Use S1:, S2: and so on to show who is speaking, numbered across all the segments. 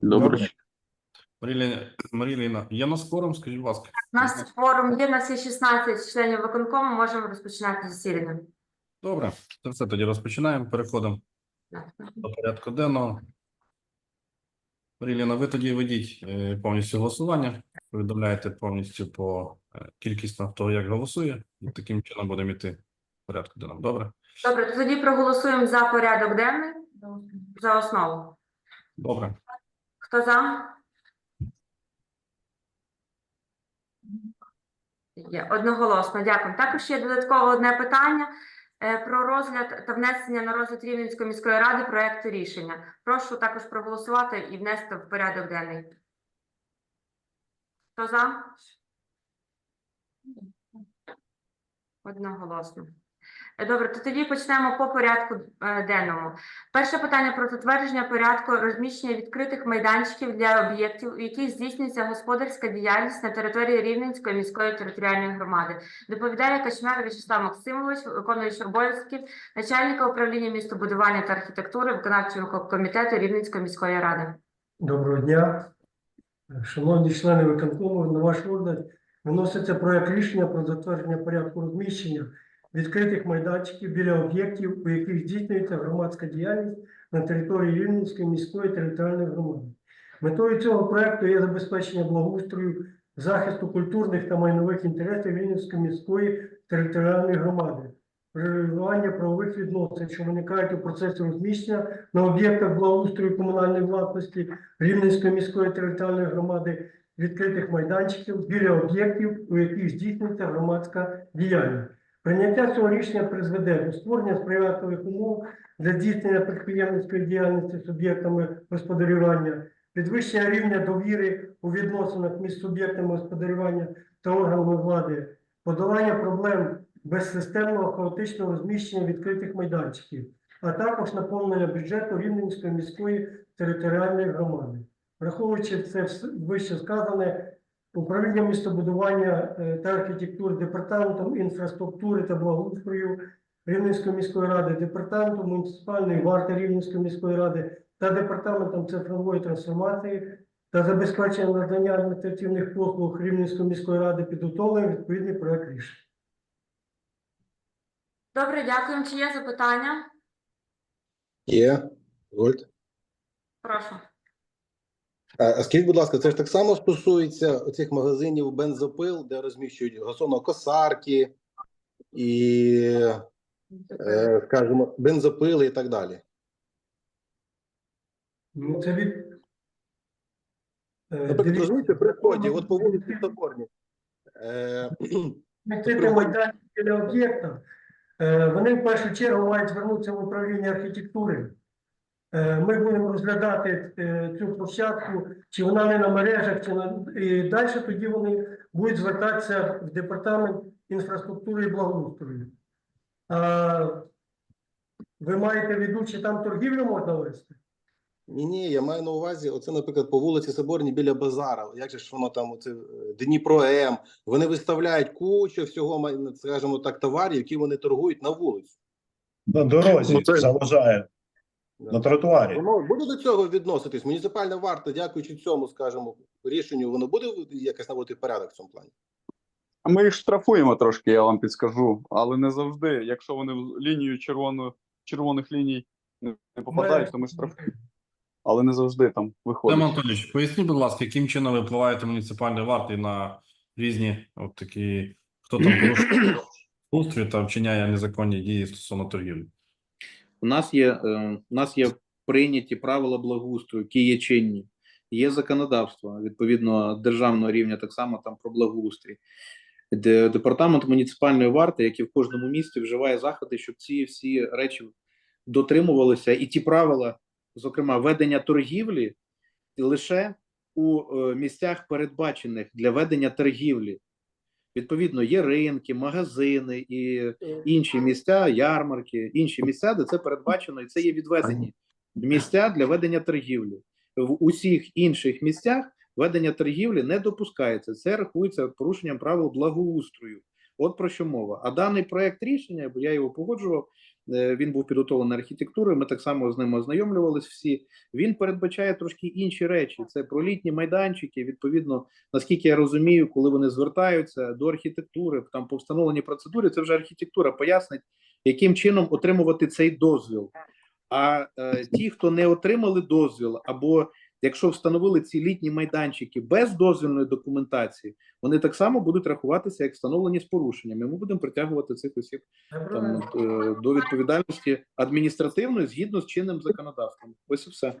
S1: Добре.
S2: Марія Маріліна, є на скором, скажіть, будь ласка.
S3: У нас форум є, у нас є 16 членів виконкому, можемо розпочинати засідання.
S2: Добре, це все тоді розпочинаємо. Переходимо до порядку денного. Маріліна, ви тоді ведіть е, повністю голосування, повідомляєте повністю по е, кількість того, як голосує, і таким чином будемо йти в порядку денному. Добре?
S3: Добре, то тоді проголосуємо за порядок денний, за основу.
S2: Добре.
S3: Хто за? Є одноголосно, дякую. Також є додатково одне питання е, про розгляд та внесення на розгляд Рівненської міської ради проекту рішення. Прошу також проголосувати і внести в порядок денний. Хто за? Одноголосно. Е, Добре, то тоді почнемо по порядку е, денному. Перше питання про затвердження порядку розміщення відкритих майданчиків для об'єктів, у яких здійснюється господарська діяльність на території Рівненської міської територіальної громади. Доповідає Качмер Вячеслав Максимович, виконуючий обов'язків начальника управління містобудування та архітектури виконавчого комітету Рівненської міської ради.
S4: Доброго дня. Шановні члени виконкому, на ваш розгляд виноситься проект рішення про затвердження порядку розміщення відкритих майданчиків біля об'єктів, у яких здійснюється громадська діяльність на території Рівненської міської територіальної громади. Метою цього проекту є забезпечення благоустрою, захисту культурних та майнових інтересів Рівненської міської територіальної громади, регулювання правових відносин, що виникають у процесі розміщення на об'єктах благоустрою комунальної власності Рівненської міської територіальної громади відкритих майданчиків біля об'єктів, у яких здійснюється громадська діяльність. Прийняття цього рішення призведе до створення сприятливих умов для здійснення підприємницької діяльності суб'єктами господарювання, підвищення рівня довіри у відносинах між суб'єктами господарювання та органами влади, подолання проблем безсистемного хаотичного розміщення відкритих майданчиків, а також наповнення бюджету Рівненської міської територіальної громади. Враховуючи це вище сказане, управління містобудування е, та архітектури, департаментом інфраструктури та благоустрою Рівненської міської ради, департаментом муніципальної варти Рівненської міської ради та департаментом цифрової трансформації та забезпечення надання адміністративних послуг Рівненської міської ради підготовлено відповідний проект рішення.
S3: Добре, дякуємо. Чи є запитання?
S5: Є. Вольт.
S3: Прошу.
S5: А скажіть, будь ласка, це ж так само стосується оцих магазинів бензопил, де розміщують газонокосарки і, е, скажімо, бензопили і так далі.
S4: Ну, це від... Дивіться,
S5: розумієте, при вході, от по вулиці Соборній, е,
S4: майданчик біля об'єкта, е, вони в першу чергу мають звернутися в управління архітектури. Е, Ми будемо розглядати е, цю площадку, чи вона не на мережах, чи на і далі тоді вони будуть звертатися в департамент інфраструктури і благоустрою. А ви маєте в виду, чи там торгівлю можна вести?
S5: ні, ні, я маю на увазі, оце, наприклад, по вулиці Соборній біля базара. Як же ж воно там, оце Дніпро М, вони виставляють кучу всього, скажімо так, товарів, які вони торгують на вулиці.
S1: На дорозі
S5: Ну, це-
S1: заважає. На тротуарі.
S5: Воно буде до цього відноситись. Муніципальна варта, дякуючи цьому, скажімо, рішенню, воно буде якось наводити порядок в цьому плані.
S6: А Ми їх штрафуємо трошки, я вам підскажу, але не завжди. Якщо вони в лінію червону, червоних ліній не попадають, то ми штрафуємо. Але не завжди там виходить.
S2: Тим Анатолійович, поясніть, будь ласка, яким чином ви впливаєте муніципальні варти на різні от такі, хто там порушує устрій та вчиняє незаконні дії стосовно торгівлі?
S7: У нас є, е, у нас є прийняті правила благоустрою, які є чинні. Є законодавство відповідно державного рівня, так само там про благоустрій. Де департамент муніципальної варти, який в кожному місті вживає заходи, щоб ці всі речі дотримувалися, і ті правила, зокрема, ведення торгівлі, лише у е, місцях, передбачених для ведення торгівлі. Відповідно, є ринки, магазини і інші місця, ярмарки, інші місця, де це передбачено, і це є відведені місця для ведення торгівлі. В усіх інших місцях ведення торгівлі не допускається. Це рахується порушенням правил благоустрою. От про що мова. А даний проект рішення, бо я його погоджував, Е, Він був підготовлений архітектурою. Ми так само з ним ознайомлювались всі. Він передбачає трошки інші речі. Це про літні майданчики. Відповідно, наскільки я розумію, коли вони звертаються до архітектури, там по встановленій процедурі, це вже архітектура пояснить, яким чином отримувати цей дозвіл. А е, ті, хто не отримали дозвіл, або якщо встановили ці літні майданчики без дозвільної документації, вони так само будуть рахуватися як встановлені з порушеннями. Ми будемо притягувати цих осіб там е, до відповідальності адміністративної згідно з чинним законодавством. Ось і все.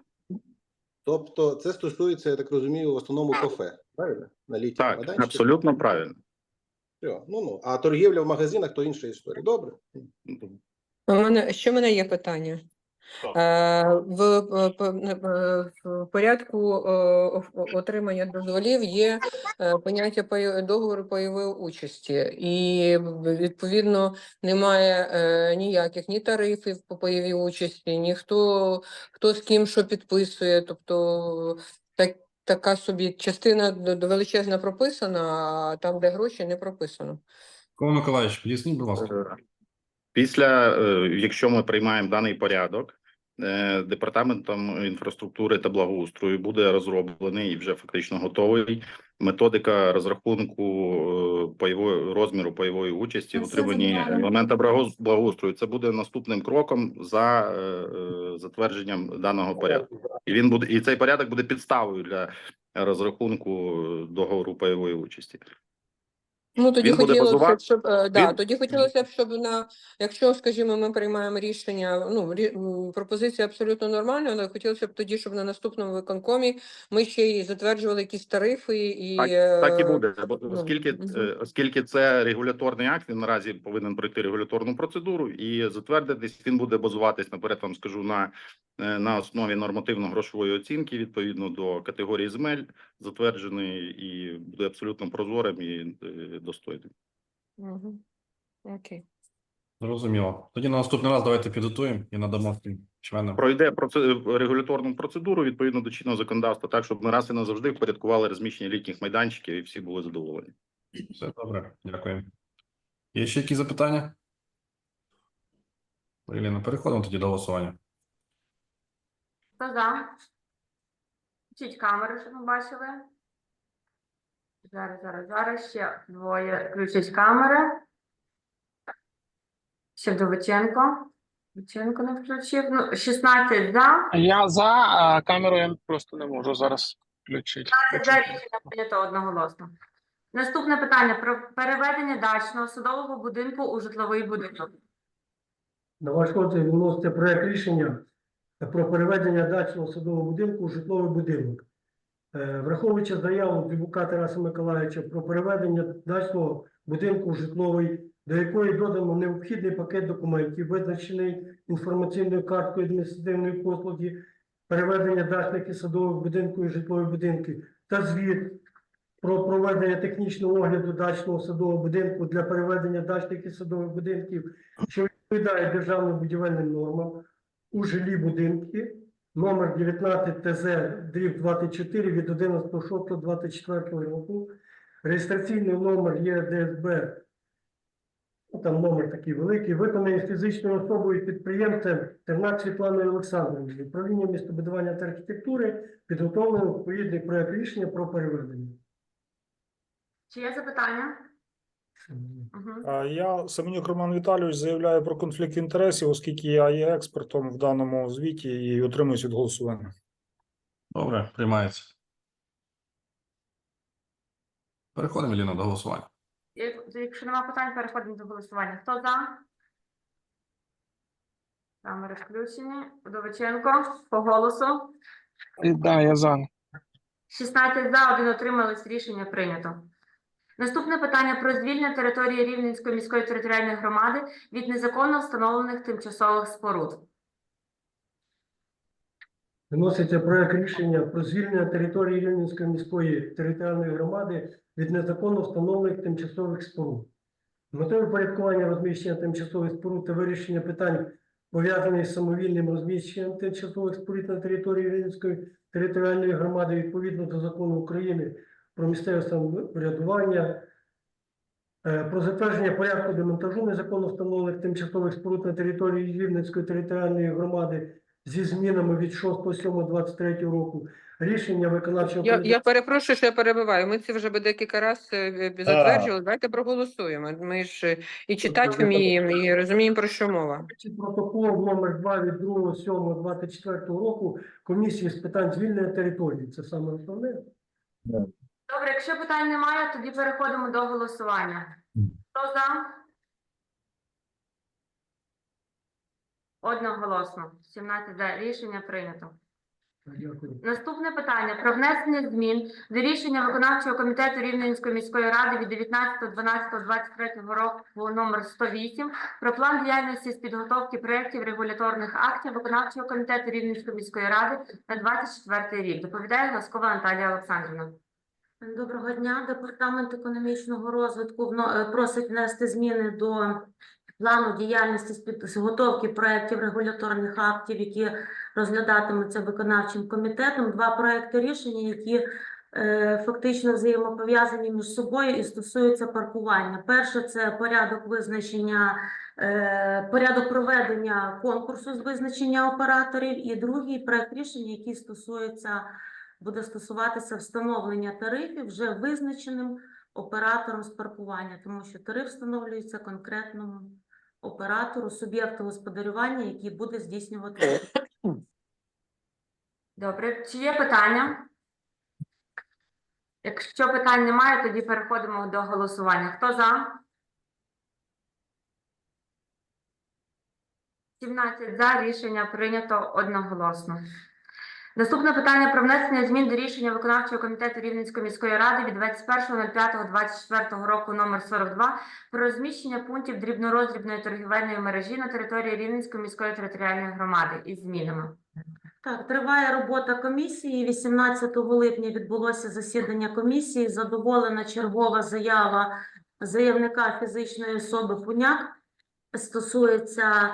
S5: Тобто, це стосується, я так розумію, в основному кафе, правильно? На літніх
S1: Так,
S5: майданчиках.
S1: абсолютно правильно.
S5: Все, Ну ну а торгівля в магазинах то інша історія. Добре.
S8: У мене ще в мене є питання. Е, В, е, е, в порядку отримання дозволів є поняття договору пайової участі, і відповідно немає ніяких ні тарифів по пайовій участі, ні хто, хто з ким що підписує. Тобто так, така собі частина величезна прописана, а там, де гроші, не прописано.
S2: Микола Миколаївич, поясніть, будь ласка.
S1: Після, е, якщо ми приймаємо даний порядок, е, департаментом інфраструктури та благоустрою буде розроблений і вже фактично готовий методика розрахунку е, пайової розміру пайової участі в утриманні елемента благоустрою. Це буде наступним кроком за затвердженням даного порядку. І він буде і цей порядок буде підставою для розрахунку договору пайової участі.
S8: Ну тоді
S1: Він
S8: хотілося, б,
S1: базувати-
S8: щоб е, да,
S1: він-
S8: тоді хотілося б, щоб на якщо, скажімо, ми приймаємо рішення, ну рі- пропозиція абсолютно нормальна, але хотілося б тоді, щоб на наступному виконкомі ми ще й затверджували якісь тарифи і
S1: Так,
S8: е,
S1: так і буде, бо
S8: ну,
S1: оскільки е, оскільки це регуляторний акт, він наразі повинен пройти регуляторну процедуру і затвердитись. Він буде базуватись наперед. Вам скажу на, е, на основі нормативно-грошової оцінки відповідно до категорії земель, затверджений і буде абсолютно прозорим і е, достойним.
S8: Мгм. Окей.
S2: Зрозуміло. Тоді на наступний раз давайте підготуємо і надамо всім членам.
S1: Пройде регуляторну процедуру відповідно до чинного законодавства, так щоб ми раз і назавжди впорядкували розміщення літніх майданчиків і всі були задоволені.
S2: Все добре, дякую. Є ще якісь запитання? Ірина, переходимо тоді до голосування.
S3: За? Включіть камеру, щоб ми бачили. Зараз, зараз, зараз ще двоє включать камери. Ще Вдовиченко. Вдовиченко не включив. Ну, 16 за.
S9: Я за, а камеру я просто не можу зараз включити.
S3: 15 за рішення прийнято одноголосно. Наступне питання про переведення дачного садового будинку у житловий будинок.
S4: На ваш розгляд виноситься проект рішення про переведення дачного садового будинку у житловий будинок. Е, Враховуючи заяву Дубука Тараса Миколаївича про переведення дачного будинку у житловий, до якої додано необхідний пакет документів, визначений інформаційною карткою адміністративної послуги, переведення дачних і садових будинків і житлових будинків та звіт про проведення технічного огляду дачного садового будинку для переведення дачних і садових будинків, що відповідає державним будівельним нормам у жилі будинки номер 19 ТЗ дріб 24 від 11.06.24 року. Реєстраційний номер ЄДСБ, ну, там номер такий великий, виконаний фізичною особою підприємцем Тернак Світланою Олександровною. Управління містобудування та архітектури підготовлено відповідний проект рішення про переведення.
S3: Чи є запитання?
S9: Я, Семенюк Роман Віталійович, заявляю про конфлікт інтересів, оскільки я є експертом в даному звіті і утримуюсь від голосування.
S2: Добре, приймається. Переходимо, Ліна, до голосування.
S3: Якщо немає питань, переходимо до голосування. Хто за? Камери включені. Вдовиченко по голосу.
S9: Так, я за.
S3: 16 за, один отримались. Рішення прийнято. Наступне питання про звільнення території Рівненської міської територіальної громади від незаконно встановлених тимчасових споруд.
S4: Виноситься проект рішення про звільнення території Рівненської міської територіальної громади від незаконно встановлених тимчасових споруд. Метою впорядкування розміщення тимчасових споруд та вирішення питань, пов'язаних з самовільним розміщенням тимчасових споруд на території Рівненської територіальної громади відповідно до закону України про місцеве самоврядування е, про затвердження порядку демонтажу незаконно встановлених тимчасових споруд на території Рівненської територіальної громади зі змінами від 6.7.23 року. Рішення виконавчого
S8: Я, я перепрошую, що я перебиваю. Ми це вже би декілька разів затверджували. Давайте проголосуємо. Ми ж е, і читати вміємо, і розуміємо, про що мова.
S4: протокол номер 2 від 2.7.24 року комісії з питань звільнення території. Це саме основне.
S3: Добре, якщо питань немає, тоді переходимо до голосування. Хто за? Одноголосно. 17 за. Рішення прийнято.
S4: Дякую.
S3: Наступне питання про внесення змін до рішення виконавчого комітету Рівненської міської ради від 19.12.23 року номер 108 про план діяльності з підготовки проєктів регуляторних актів виконавчого комітету Рівненської міської ради на 24 рік. Доповідає Гласкова Наталія Олександрівна.
S10: Доброго дня. Департамент економічного розвитку е, просить внести зміни до плану діяльності з підготовки проєктів регуляторних актів, які розглядатимуться виконавчим комітетом. Два проекти рішення, які е, фактично взаємопов'язані між собою і стосуються паркування. Перше це порядок визначення, е, порядок проведення конкурсу з визначення операторів, і другий проект рішення, який стосується буде стосуватися встановлення тарифів вже визначеним оператором з паркування, тому що тариф встановлюється конкретному оператору, суб'єкту господарювання, який буде здійснювати.
S3: Добре, чи є питання? Якщо питань немає, тоді переходимо до голосування. Хто за? 17 за. Рішення прийнято одноголосно. Наступне питання про внесення змін до рішення виконавчого комітету Рівненської міської ради від 21.05.24 року номер 42 про розміщення пунктів дрібнороздрібної торгівельної мережі на території Рівненської міської територіальної громади із змінами.
S10: Так, триває робота комісії. 18 липня відбулося засідання комісії. Задоволена чергова заява заявника фізичної особи Пуняк. Стосується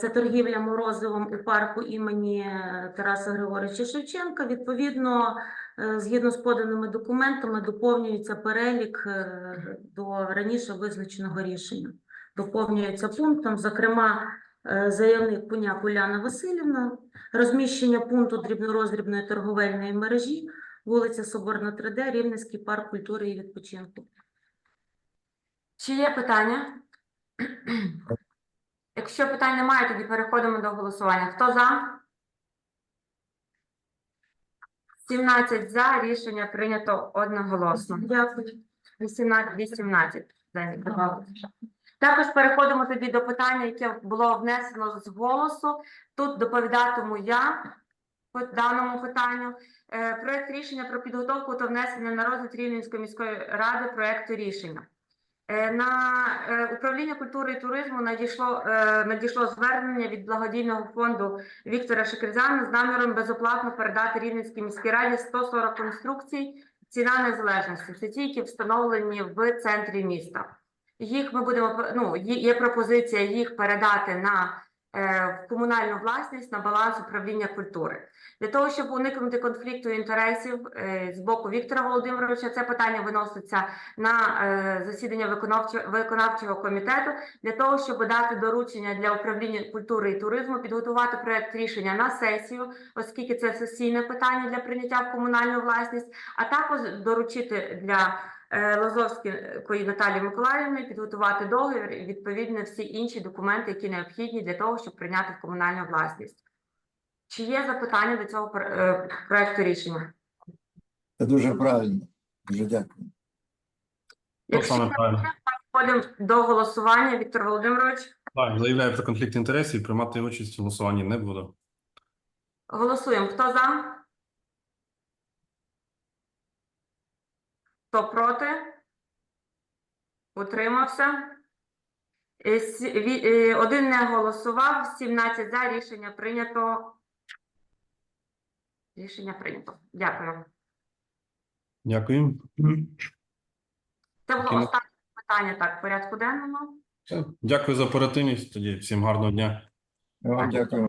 S10: це торгівля морозивом у парку імені е, Тараса Григоровича Шевченка. Відповідно, е, згідно з поданими документами, доповнюється перелік е, до раніше визначеного рішення. Доповнюється пунктом, зокрема, е, заявник Пуняк Уляна Васильівна, розміщення пункту дрібнороздрібної торговельної мережі, вулиця Соборна 3D, Рівненський парк культури і відпочинку.
S3: Чи є питання? Якщо питань немає, тоді переходимо до голосування. Хто за? 17 за. Рішення прийнято одноголосно.
S10: Дякую.
S3: 18, 18. Дані. Також переходимо тоді до питання, яке було внесено з голосу. Тут доповідатиму я по даному питанню. Е, Проект рішення про підготовку та внесення на розгляд Рівненської міської ради проекту рішення. Е, На е, управління культури і туризму надійшло, е, надійшло звернення від благодійного фонду Віктора Шекерзяна з наміром безоплатно передати Рівненській міській раді 140 конструкцій ціна незалежності. Це ті, які встановлені в центрі міста. Їх ми будемо ну, є пропозиція їх передати на в комунальну власність на баланс управління культури. Для того, щоб уникнути конфлікту інтересів е, з боку Віктора Володимировича, це питання виноситься на е, засідання виконавчого, виконавчого комітету для того, щоб дати доручення для управління культури і туризму, підготувати проект рішення на сесію, оскільки це сесійне питання для прийняття в комунальну власність, а також доручити для е, Лазовської Наталії Миколаївни підготувати договір і відповідно всі інші документи, які необхідні для того, щоб прийняти в комунальну власність. Чи є запитання до цього е, проекту рішення?
S11: Це дуже правильно. Дуже дякую.
S3: Якщо
S2: саме правильно.
S3: переходимо до голосування, Віктор Володимирович,
S2: Так, заявляю про конфлікт інтересів, приймати участь у голосуванні не буду.
S3: голосуємо. Хто за? Хто проти? Утримався? Е, е, Один не голосував, 17 за. Рішення прийнято. Рішення прийнято. Дякую.
S2: Дякую.
S3: Це було останнє питання так, в порядку денному.
S2: Дякую за оперативність. Тоді всім гарного дня.
S11: Вам дякую.